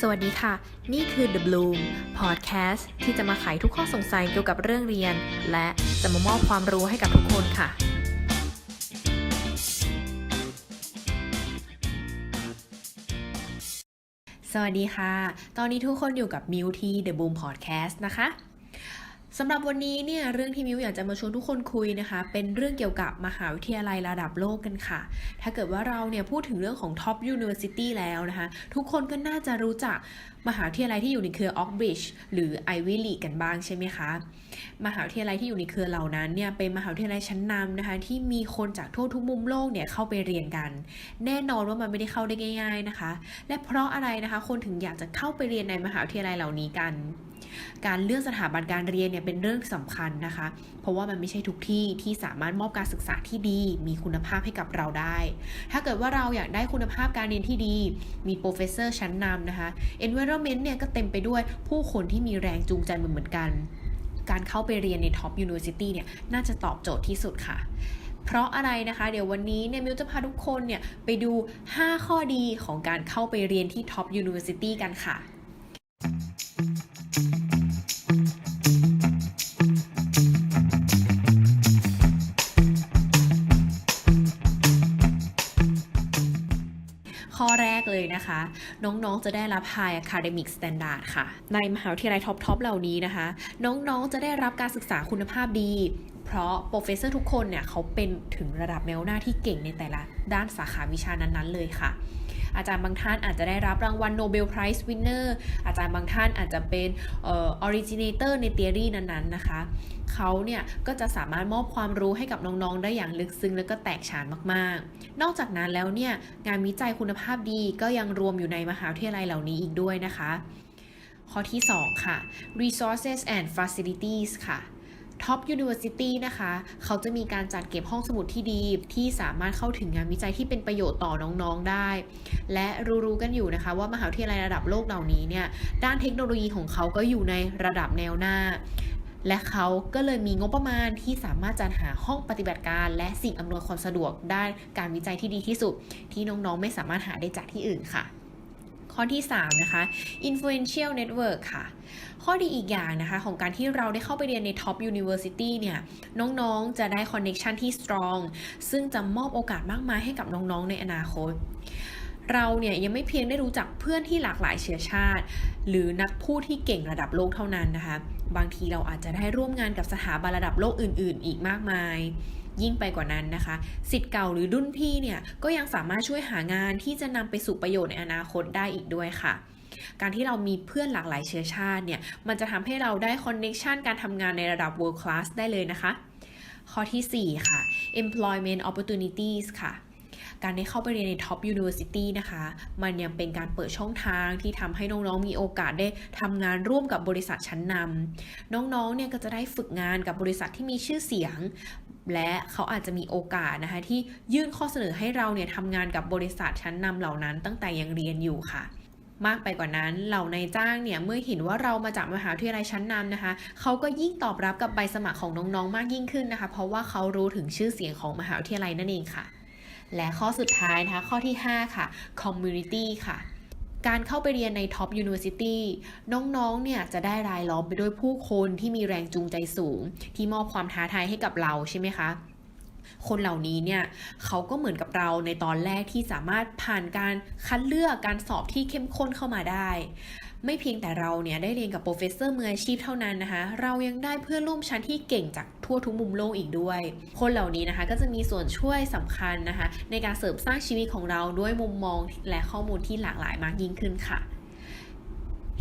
สวัสดีค่ะ นี่คือ The Bloom Podcast ที่จะมาไขทุกข้อสงสัยเกี่ยวกับเรื่องเรียน และจะมามอบความรู้ให้กับทุกคนค่ะ สวัสดีค่ะ ตอนนี้ทุกคนอยู่กับมิวที่ The Bloom Podcast นะคะ สำหรับวันนี้เนี่ยเรื่องที่มิวอยากจะมาชวนทุกคนคุยนะคะ เป็นเรื่องเกี่ยวกับมหาวิทยาลัยระดับโลกกันค่ะ ถ้าเกิดว่าเราเนี่ยพูดถึงเรื่องของ Top University แล้วนะคะ ทุกคนก็น่าจะรู้จักมหาวิทยาลัยที่อยู่ในเครือ Oxbridge หรือ Ivy League กันบ้างใช่ไหมคะ มหาวิทยาลัยที่อยู่ในเครือเหล่านั้นเนี่ยเป็นมหาวิทยาลัยชั้นนำนะคะที่มีคนจากทั่วทุกมุมโลกเนี่ยเข้าไปเรียนกัน แน่นอนว่ามันไม่ได้เข้าได้ง่าย ๆนะคะ และเพราะอะไรนะคะ คนถึงอยากจะเข้าไปเรียนในมหาวิทยาลัยเหล่านี้กัน การเลือกสถาบันการเรียนเนี่ยเป็นเรื่องสำคัญนะคะ เพราะว่ามันไม่ใช่ทุกที่ที่สามารถมอบการศึกษาที่ดี มีคุณภาพให้กับเราได้ ถ้าเกิดว่าเราอยากได้คุณภาพการเรียนที่ดี มีโปรเฟสเซอร์ชั้นนำนะคะ environment เนี่ยก็เต็มไปด้วยผู้คนที่มีแรงจูงใจเหมือนกัน การเข้าไปเรียนใน Top University เนี่ยน่าจะตอบโจทย์ที่สุดค่ะเพราะอะไรนะคะ เดี๋ยววันนี้เนี่ยมิวจะพาทุกคนเนี่ยไปดู 5 ข้อดีของการเข้าไปเรียนที่ Top University กันค่ะ เลยนะคะ น้องๆจะได้รับ High Academic Standard ค่ะ ในมหาวิทยาลัยท็อปๆเหล่านี้นะคะ น้องๆจะได้รับการศึกษาคุณภาพดี เพราะโปรเฟสเซอร์ทุกคนเนี่ยเขาเป็นถึงระดับแนวหน้าที่เก่งในแต่ละด้านสาขาวิชานั้นๆเลยค่ะ อาจารย์บางท่านอาจจะได้รับรางวัลโนเบลไพรส์วินเนอร์อาจารย์บางท่านอาจจะเป็นเออริจินเตอร์ในเทอรี่นั้นๆนะคะเขาเนี่ยก็จะสามารถมอบความรู้ให้กับน้องๆ ได้อย่างลึกซึ้งและก็แตกฉานมากๆ นอกจากนั้นแล้วเนี่ยงานวิจัยคุณภาพดีก็ยังรวมอยู่ในมหาวิทยาลัยเหล่านี้อีกด้วยนะคะ ข้อที่ 2 ค่ะ resources and facilities ค่ะ Top University นะคะ เขาจะมีการจัดเก็บห้องสมุดที่ดี ที่สามารถเข้าถึงงานวิจัยที่เป็นประโยชน์ต่อน้องๆได้ และรู้ๆกันอยู่นะคะ ว่ามหาวิทยาลัยระดับโลกเหล่านี้เนี่ยด้านเทคโนโลยีของเขาก็อยู่ในระดับแนวหน้า และเขาก็เลยมีงบประมาณที่สามารถจัดหาห้องปฏิบัติการและสิ่งอำนวยความสะดวกด้านการวิจัยที่ดีที่สุด ที่น้องๆไม่สามารถหาได้จากที่อื่นค่ะ ข้อที่ 3 นะคะ influential network ค่ะ ข้อดีอีกอย่างนะคะของการที่เราได้เข้าไปเรียนใน top university เนี่ย น้องๆ จะได้ connection ที่ strong ซึ่งจะมอบโอกาสมากมายให้กับน้องๆ ในอนาคต เราเนี่ยยังไม่เพียงได้รู้จักเพื่อนที่หลากหลายเชื้อชาติ หรือนักพูดที่เก่งระดับโลกเท่านั้นนะคะ บางทีเราอาจจะได้ร่วมงานกับสถาบันระดับโลกอื่น ๆ อีกมากมาย ยิ่งไปกว่านั้นนะคะสิทธิ์เก่าหรือรุ่นพี่เนี่ยก็ยังสามารถช่วยหางานที่จะนำไปสู่ประโยชน์ในอนาคตได้อีกด้วยค่ะการที่เรามีเพื่อนหลากหลายเชื้อชาติเนี่ย มันจะทำให้เราได้คอนเน c t ชันการทำงานในระดับ world class ได้เลยนะคะ ข้อที่ 4 ค่ะ employment opportunities ค่ะ การได้เข้าไปเรียนใน Top University นะคะ มันยังเป็นการเปิดช่องทางที่ทำให้น้องๆ มีโอกาสได้ทำงานร่วมกับบริษัทชั้นนำน้องๆ เนี่ยก็จะได้ฝึกงานกับบริษัทที่มีชื่อเสียง และเขาอาจจะมีโอกาสนะคะที่ยื่นข้อเสนอให้เราเนี่ยทำงานกับบริษัทชั้นนำเหล่านั้นตั้งแต่ยังเรียนอยู่ค่ะ มากไปกว่านั้นเหล่านายจ้างเนี่ยเมื่อเห็นว่าเรามาจากมหาวิทยาลัยชั้นนำนะคะเขาก็ยิ่งตอบรับกับใบสมัครของน้องๆ มากยิ่งขึ้นนะคะ เพราะว่าเขารู้ถึงชื่อเสียงของมหาวิทยาลัยนั่นเองค่ะ และข้อสุดท้ายนะคะข้อที่ 5 ค่ะ community ค่ะ การเข้าไปเรียนในท็อปยูนิเวอร์ซิตี้น้องๆ เนี่ยจะได้รายล้อมไปด้วยผู้คนที่มีแรงจูงใจสูง ที่มอบความท้าทายให้กับเราใช่ไหมคะคนเหล่านี้เนี่ยเขาก็เหมือนกับเราในตอนแรกที่สามารถผ่านการคัดเลือกการสอบที่เข้มข้นเข้ามาได้ ไม่เพียงแต่เราเนี่ยได้เรียนกับโปรเฟสเซอร์มืออาชีพเท่านั้นนะคะ เรายังได้เพื่อนร่วมชั้นที่เก่งจากทั่วทุกมุมโลกอีกด้วย คนเหล่านี้นะคะก็จะมีส่วนช่วยสำคัญนะคะ ในการเสริมสร้างชีวิตของเราด้วยมุมมองและข้อมูลที่หลากหลายมากยิ่งขึ้นค่ะ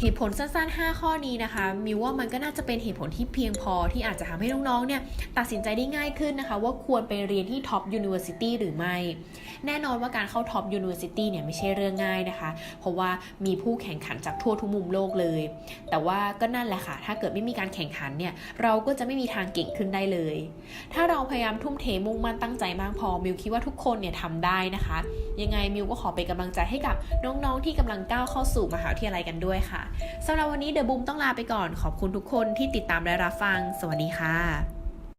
เหตุผลสั้นๆ 5 ข้อนี้นะคะมิวว่ามันก็น่าจะเป็นเหตุผลที่เพียงพอที่อาจจะทำให้น้องๆเนี่ยตัดสินใจได้ง่ายขึ้นนะคะ ว่าควรไปเรียนที่ Top University หรือไม่ แน่นอนว่าการเข้า Top University เนี่ยไม่ใช่เรื่องง่ายนะคะ เพราะว่ามีผู้แข่งขันจากทั่วทุกมุมโลกเลย แต่ว่าก็นั่นแหละค่ะ ถ้าเกิดไม่มีการแข่งขันเนี่ยเราก็จะไม่มีทางเก่งขึ้นได้เลย ถ้าเราพยายามทุ่มเทมุ่งมั่นตั้งใจมากพอมิวคิดว่าทุกคนเนี่ยทำได้นะคะ ยังไงมิวก็ขอเป็นกำลังใจให้กับน้องๆที่กำลังก้าวเข้าสู่มหาวิทยาลัยกันด้วยค่ะสำหรับวันนี้เดอะบูมต้องลาไปก่อนขอบคุณทุกคนที่ติดตามและรับฟัง สวัสดีค่ะ